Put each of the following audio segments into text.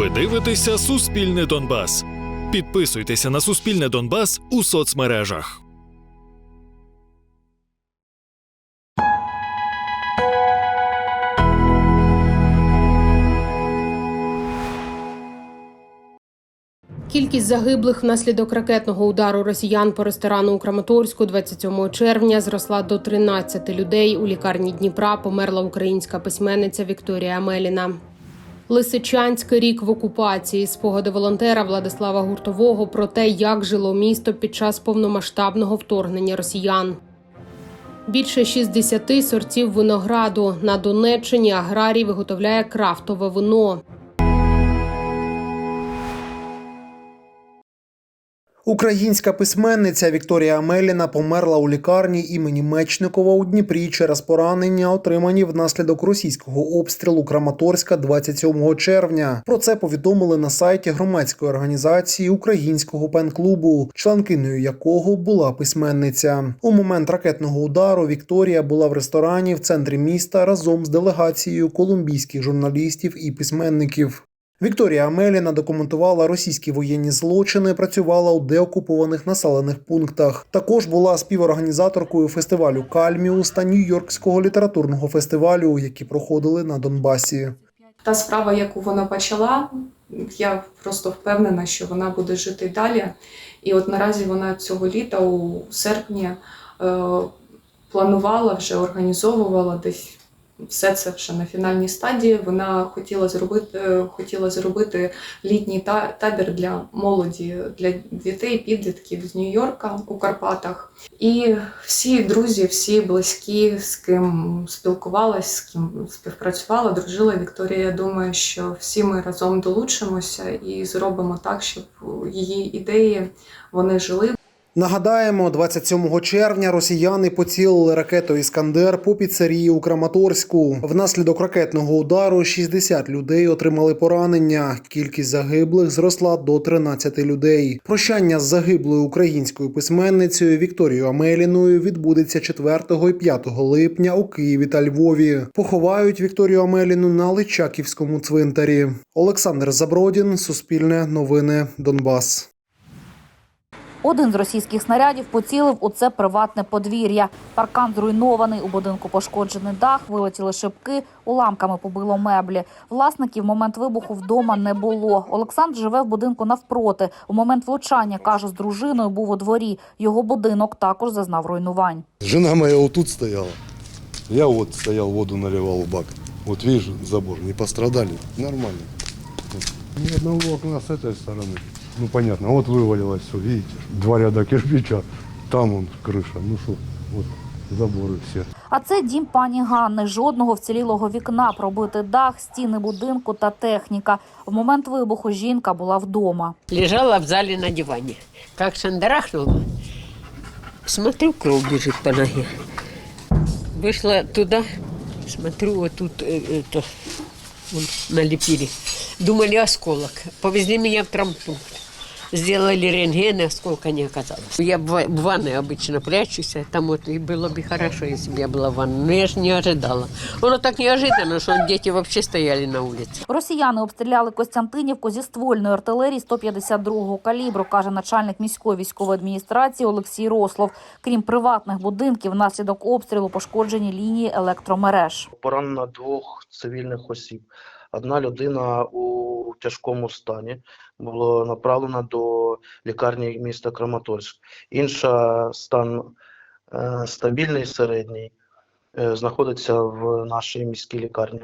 Ви дивитеся Суспільне Донбас. Підписуйтеся на Суспільне Донбас у соцмережах. Кількість загиблих внаслідок ракетного удару росіян по ресторану у Краматорську 27 червня зросла до 13 людей. У лікарні Дніпра померла українська письменниця Вікторія Меліна. Лисичанський рік в окупації. Спогади волонтера Владислава Гуртового про те, як жило місто під час повномасштабного вторгнення росіян. Більше 60 сортів винограду на Донеччині аграрій виготовляє крафтове вино. Українська письменниця Вікторія Амеліна померла у лікарні імені Мечникова у Дніпрі через поранення, отримані внаслідок російського обстрілу Краматорська 27 червня. Про це повідомили на сайті громадської організації Українського пен-клубу, членкиною якого була письменниця. У момент ракетного удару Вікторія була в ресторані в центрі міста разом з делегацією колумбійських журналістів і письменників. Вікторія Амеліна документувала російські воєнні злочини, працювала у деокупованих населених пунктах. Також була співорганізаторкою фестивалю Кальміус та Нью-Йоркського літературного фестивалю, які проходили на Донбасі. Та справа, яку вона почала, я просто впевнена, що вона буде жити далі. І от наразі вона цього літа, у серпні, е, планувала вже організовувала десь все це вже на фінальній стадії. Вона хотіла зробити, е, хотіла зробити літній та- табір для молоді, для дітей, підлітків з Нью-Йорка у Карпатах. І всі друзі, всі близькі, з ким спілкувалась, з ким співпрацювала, дружила Вікторія. Я думаю, що всі ми разом долучимося і зробимо так, щоб її ідеї вони жили. Нагадаємо, 27 червня росіяни поцілили ракетою Іскандер по піцерії у Краматорську. Внаслідок ракетного удару 60 людей отримали поранення. Кількість загиблих зросла до 13 людей. Прощання з загиблою українською письменницею Вікторією Амеліною відбудеться 4 і 5 липня у Києві та Львові. Поховають Вікторію Амеліну на Личаківському цвинтарі. Олександр Забродін, Суспільне новини, Донбас. Один з російських снарядів поцілив у це приватне подвір'я. Паркан зруйнований, у будинку пошкоджений дах, вилетіли шибки, уламками побило меблі. Власників в момент вибуху вдома не було. Олександр живе в будинку навпроти. У момент влучання, каже, з дружиною був у дворі. Його будинок також зазнав руйнувань. Жена моя вот тут стояла. Я вот стоял, воду наливал в бак. Вот видишь, забор, не пострадали. Нормально. Ни одного окна с этой стороны. Ну понятно, вот вывалилось все, видите. Два ряда кирпича, там он крыша. Ну что, вот заборы все. А це дім пані Ганни. Жодного вцілілого вікна, пробитий дах, стіни будинку та техніка. В момент вибуху жінка була вдома. Лежала в зале на диване. Как шандарахнула, смотрю, кровь бежит по ноге. Вышла туда, смотрю, вот тут э, это, вон, налепили. Думали осколок. Повезли меня в травмпункт. Сделали рентген, и осколка не оказалось. Я в ва- в ванной обычно прячусь, а там вот и было бы хорошо, если бы я была в ванной. Но я же не ожидала. Оно так неожиданно, что дети вообще стояли на улице. Росіяни обстріляли Костянтинівку зі ствольної артилерії 152-го калібру, каже начальник міської військової адміністрації Олексій Рослов. Крім приватних будинків, внаслідок обстрілу пошкоджені лінії електромереж. поранено двох цивільних осіб. Одна людина у тяжкому стані було направлено до лікарні міста Краматорськ. Інша стан е, стабільний середній, е, знаходиться в нашій міській лікарні.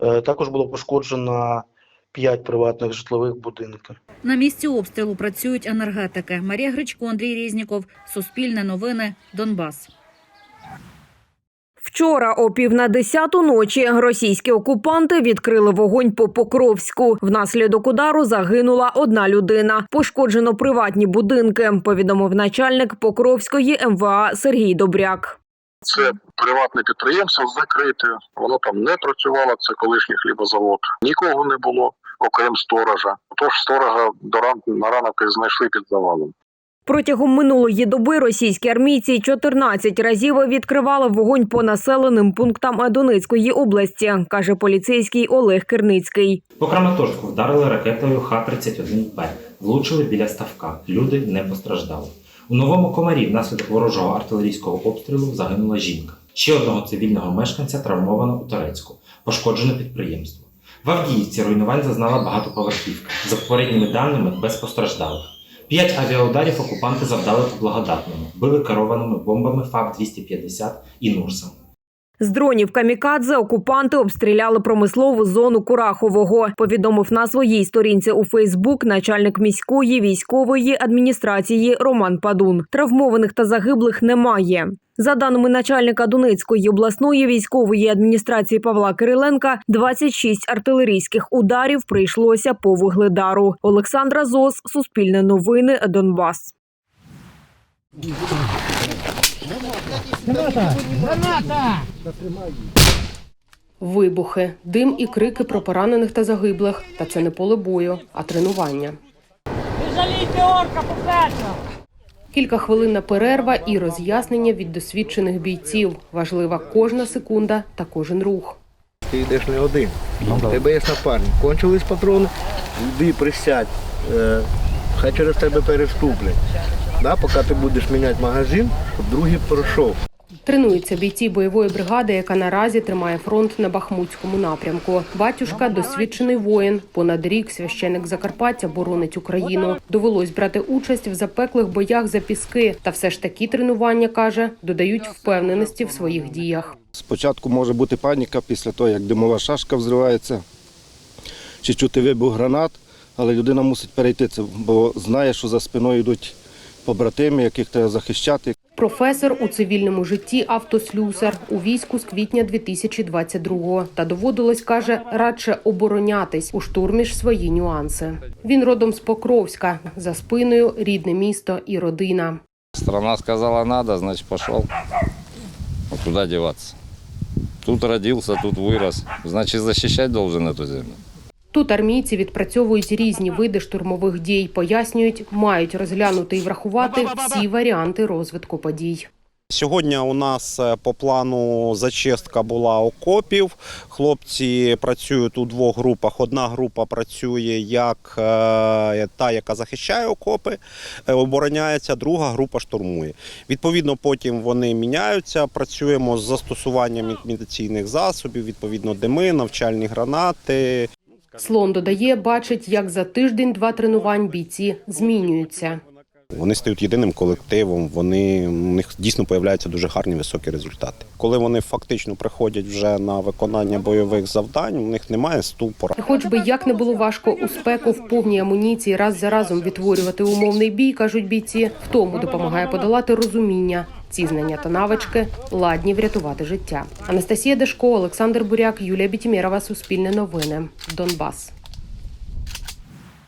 Е, також було пошкоджено 5 приватних житлових будинків. На місці обстрілу працюють енергетики. Марія Гречко, Андрій Різніков, Суспільне новини, Донбас. Вчора о пів на десяту ночі російські окупанти відкрили вогонь по Покровську. Внаслідок удару загинула одна людина. Пошкоджено приватні будинки. Повідомив начальник Покровської МВА Сергій Добряк. Це приватне підприємство закрите, воно там не працювало, це колишній хлібозавод. Нікого не було, окрім сторожа. Тож сторожа до ран... на ранок знайшли під завалом. Протягом минулої доби російські армійці 14 разів відкривали вогонь по населеним пунктам Донецької області, каже поліцейський Олег Керницький. По Краматорську вдарили ракетою Х-31П. Влучили біля ставка. Люди не постраждали. У новому комарі внаслідок ворожого артилерійського обстрілу загинула жінка. Ще одного цивільного мешканця травмовано у Торецьку. Пошкоджено підприємство. В Авдіївці руйнувань зазнала багатоповерхівка. За попередніми даними без постраждалих. П'ять авіаударів окупанти завдали по благодатному, били керованими бомбами ФАК-250 і Нурсом. З дронів камікадзе окупанти обстріляли промислову зону Курахового. Повідомив на своїй сторінці у Фейсбук начальник міської військової адміністрації Роман Падун. Травмованих та загиблих немає. За даними начальника Донецької обласної військової адміністрації Павла Кириленка, 26 артилерійських ударів прийшлося по вугледару. Олександра Зос, Суспільне новини, Донбас. Вибухи, дим і крики про поранених та загиблих. Та це не поле бою, а тренування. Кілька хвилинна перерва і роз'яснення від досвідчених бійців. Важлива кожна секунда та кожен рух. Ти йдеш не один. У тебе є напарник. Кончились патрони, йди присядь. Е, хай через тебе переступлять. Да, поки ти будеш міняти магазин, щоб другий пройшов. Тренуються бійці бойової бригади, яка наразі тримає фронт на Бахмутському напрямку. Батюшка досвідчений воїн. Понад рік священик Закарпаття боронить Україну. Довелось брати участь в запеклих боях за піски. Та все ж такі тренування каже, додають впевненості в своїх діях. Спочатку може бути паніка після того, як димова шашка взривається, чи чути вибух гранат, але людина мусить перейти це, бо знає, що за спиною йдуть побратими, яких треба захищати. Професор у цивільному житті автослюсар у війську з квітня 2022-го. Та доводилось, каже, радше оборонятись у штурмі ж свої нюанси. Він родом з Покровська, за спиною рідне місто і родина. Страна сказала надо, значит пошел. А куда деваться? Тут родился, тут вырос. Значит защищать должен эту землю. Тут армійці відпрацьовують різні види штурмових дій. Пояснюють, мають розглянути і врахувати всі варіанти розвитку подій. Сьогодні у нас е, по плану зачистка була окопів. Хлопці працюють у двох групах. Одна група працює як е, та, яка захищає окопи, е, обороняється, друга група штурмує. Відповідно, потім вони міняються. Працюємо з застосуванням імітаційних засобів, відповідно, дими, навчальні гранати. Слон додає, бачить, як за тиждень-два тренувань бійці змінюються. Вони стають єдиним колективом. Вони у них дійсно появляються дуже гарні високі результати. Коли вони фактично приходять вже на виконання бойових завдань, у них немає ступора. Хоч би як не було важко у спеку в повній амуніції раз за разом відтворювати умовний бій, кажуть бійці, в тому допомагає подолати розуміння. Ці знання та навички ладні врятувати життя. Анастасія Дешко, Олександр Буряк, Юлія Бітімєрова, Суспільне новини, Донбас.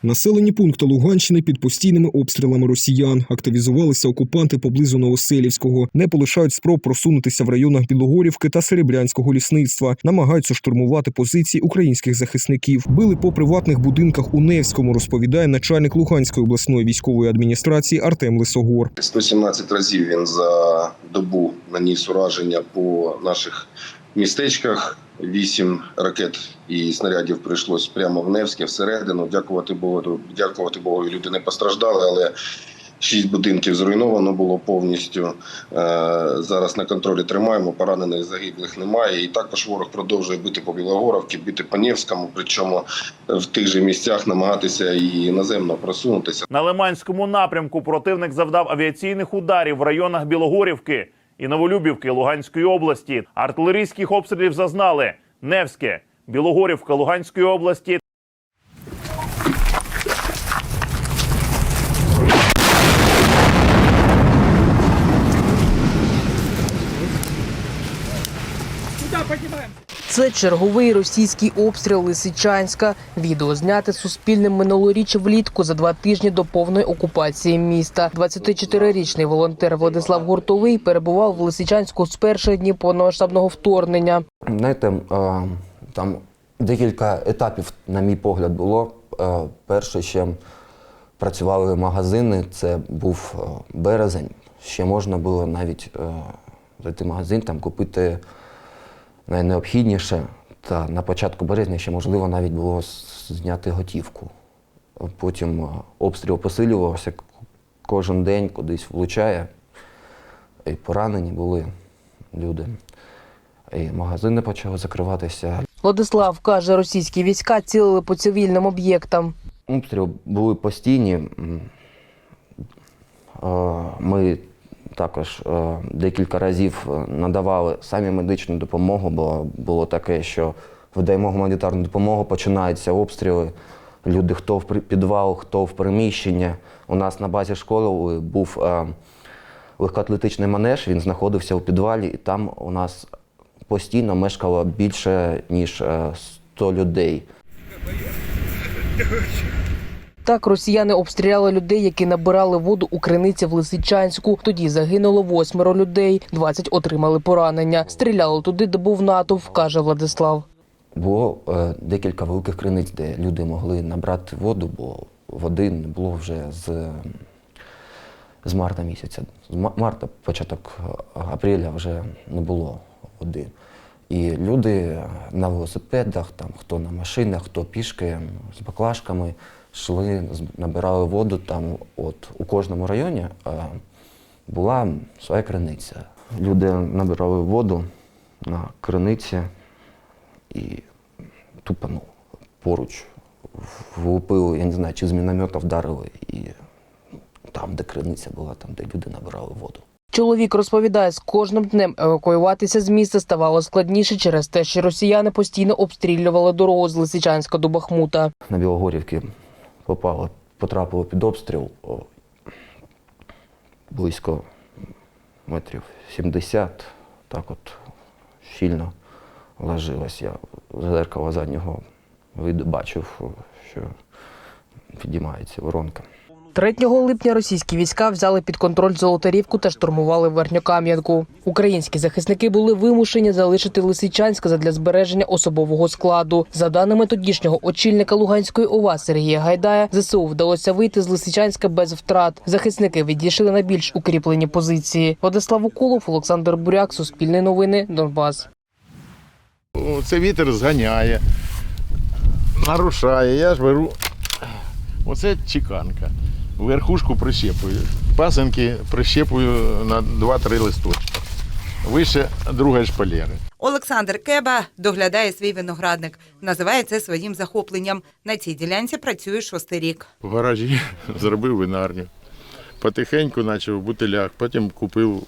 Населені пункти Луганщини під постійними обстрілами росіян активізувалися окупанти поблизу Новоселівського, не полишають спроб просунутися в районах Білогорівки та Серебрянського лісництва, намагаються штурмувати позиції українських захисників. Били по приватних будинках у Невському, розповідає начальник Луганської обласної військової адміністрації Артем Лисогор. 117 разів він за добу наніс ураження по наших містечках. Вісім ракет і снарядів прийшлось прямо в Невське всередину. Дякувати Богу, дякувати Богу, люди не постраждали, але шість будинків зруйновано було повністю. Е, Зараз на контролі тримаємо. Поранених загиблих немає. І також ворог продовжує бити по Білогоровці, бити по Невському, причому в тих же місцях намагатися і наземно просунутися. На Лиманському напрямку противник завдав авіаційних ударів в районах Білогорівки і Новолюбівки Луганської області. Артилерійських обстрілів зазнали Невське, Білогорівка Луганської області Це черговий російський обстріл Лисичанська. Відео зняте суспільним минулоріч влітку за два тижні до повної окупації міста. 24-річний волонтер Владислав Гуртовий перебував в Лисичанську з перших днів повномасштабного вторгнення. Знаєте, там декілька етапів, на мій погляд, було. Перше ще працювали магазини, це був березень. Ще можна було навіть зайти в магазин, там купити найнеобхідніше. Та на початку березня ще можливо навіть було зняти готівку. Потім е, обстріл посилювався, кожен день кудись влучає. І поранені були люди. І магазини почали закриватися. Владислав каже, російські війська цілили по цивільним об'єктам. Обстріли були постійні. Е, Ми також е, декілька разів е, надавали самі медичну допомогу, бо було таке, що видаємо гуманітарну допомогу, починаються обстріли. Люди хто в підвал, хто в приміщення. У нас на базі школи був е, легкоатлетичний манеж, він знаходився у підвалі, і там у нас постійно мешкало більше, ніж е, 100 людей. Так росіяни обстріляли людей, які набирали воду у криниці в Лисичанську. Тоді загинуло восьмеро людей, 20 отримали поранення. Стріляли туди, де був натовп, каже Владислав. Було е, декілька великих криниць, де люди могли набрати воду, бо води не було вже з, з марта місяця. З ма- марта, початок е, апреля вже не було води. І люди на велосипедах, там, хто на машинах, хто пішки з баклажками йшли, набирали воду. Там, от, у кожному районі була своя криниця. Люди набирали воду на криниці і тупо ну, поруч влупили, я не знаю, чи з міномета вдарили, і там, де криниця була, там, де люди набирали воду. Чоловік розповідає, з кожним днем евакуюватися з міста ставало складніше через те, що росіяни постійно обстрілювали дорогу з Лисичанська до Бахмута. На Білогорівки попало, потрапило під обстріл близько метрів 70, так от щільно ложилось. Я з зеркала заднього виду бачив, що підіймається воронка. 3 липня російські війська взяли під контроль Золотарівку та штурмували Верхньокам'янку. Українські захисники були вимушені залишити Лисичанськ задля збереження особового складу. За даними тодішнього очільника Луганської ОВА Сергія Гайдая, ЗСУ вдалося вийти з Лисичанська без втрат. Захисники відійшли на більш укріплені позиції. Владислав Уколов, Олександр Буряк, Суспільне новини, Донбас. Це вітер зганяє, нарушає. Я ж беру. Оце чеканка. Верхушку прищепую. Пасенки прищепую на 2-3 листочки. Вище другої шпалери. Олександр Кеба доглядає свій виноградник. Називає це своїм захопленням. На цій ділянці працює шостий рік. В гаражі зробив винарню. Потихеньку почав в бутилях. Потім купив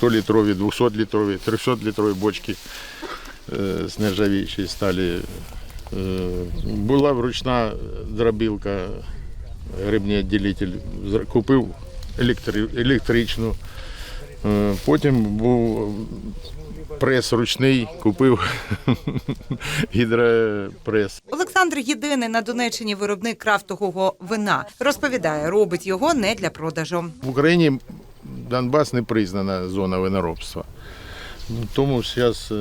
100-літрові, 200-літрові, 300-літрові бочки е, з нержавіючої сталі. Е, Була вручна дробілка, грибний відділитель. Купив електри- електричну. Е, Потім був прес ручний, купив гідропрес. Олександр єдиний на Донеччині виробник крафтового вина. Розповідає, робить його не для продажу. В Україні Донбас не признана зона виноробства. Ну, Тому зараз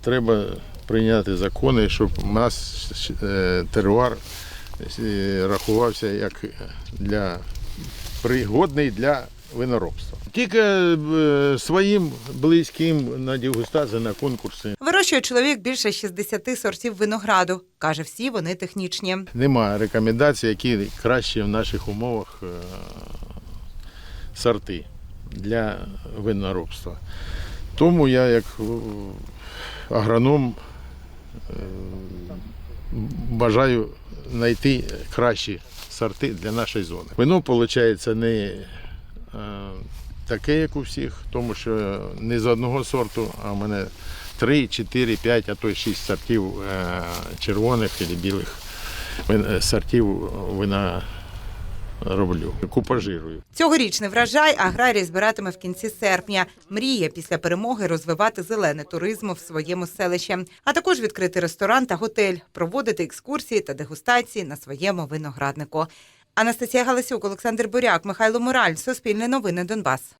треба прийняти закони, щоб у нас е, теруар е, рахувався як для пригодний для виноробства. Тільки е, своїм близьким на дегустації, на конкурси. Вирощує чоловік більше 60 сортів винограду. Каже, всі вони технічні. Немає рекомендацій, які кращі в наших умовах е, сорти для виноробства. Тому я, як е, агроном, бажаю знайти кращі сорти для нашої зони. Вино, виходить, не е, таке, як у всіх, тому що не з одного сорту, а в мене 3, 4, 5, а то й 6 сортів е, червоних і білих сортів вина роблю. Купажирую. Цьогорічний врожай аграрій збиратиме в кінці серпня. Мріє після перемоги розвивати зелене туризм в своєму селищі, а також відкрити ресторан та готель, проводити екскурсії та дегустації на своєму винограднику. Анастасія Галасюк, Олександр Буряк, Михайло Мораль. Суспільне новини Донбас.